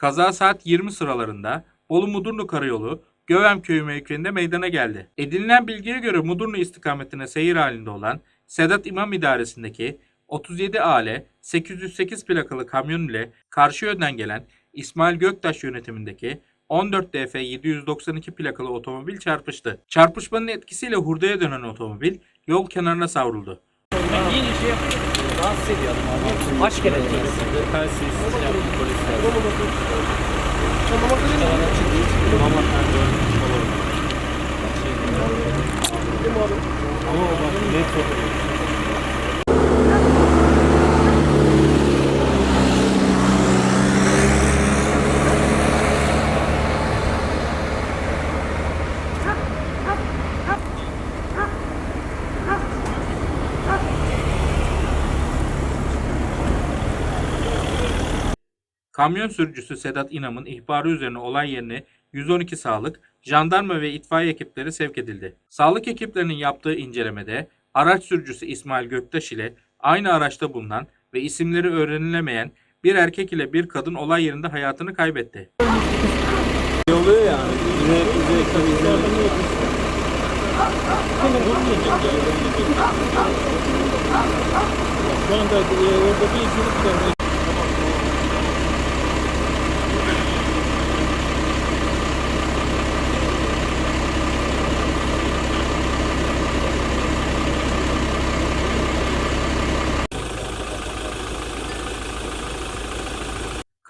Kaza saat 20 sıralarında Bolu Mudurnu Karayolu Gövem Köyü mevkiinde meydana geldi. Edinilen bilgiye göre Mudurnu istikametine seyir halinde olan Sedat İmam İdaresi'ndeki 37 AL 808 plakalı kamyon ile karşı yönden gelen İsmail Göktaş yönetimindeki 14 DF 792 plakalı otomobil çarpıştı. Çarpışmanın etkisiyle hurdaya dönen otomobil yol kenarına savruldu. Yeni şey yapıyor. Rahatsız ediyor adam abi. Aşk edeceğiz. Telsiz, polisler. Ama o bak net sokuyor. Kamyon sürücüsü Sedat İnam'ın ihbarı üzerine olay yerine 112 sağlık, jandarma ve itfaiye ekipleri sevk edildi. Sağlık ekiplerinin yaptığı incelemede araç sürücüsü İsmail Göktaş ile aynı araçta bulunan ve isimleri öğrenilemeyen bir erkek ile bir kadın olay yerinde hayatını kaybetti. Oluyor yani. Bize, bize izlemek. Şu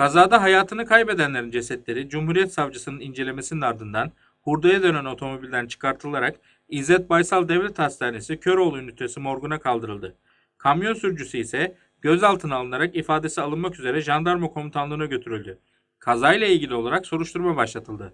Kazada hayatını kaybedenlerin cesetleri Cumhuriyet Savcısının incelemesinin ardından hurdaya dönen otomobilden çıkartılarak İzzet Baysal Devlet Hastanesi Köroğlu ünitesi morguna kaldırıldı. Kamyon sürücüsü ise gözaltına alınarak ifadesi alınmak üzere jandarma komutanlığına götürüldü. Kazayla ilgili olarak soruşturma başlatıldı.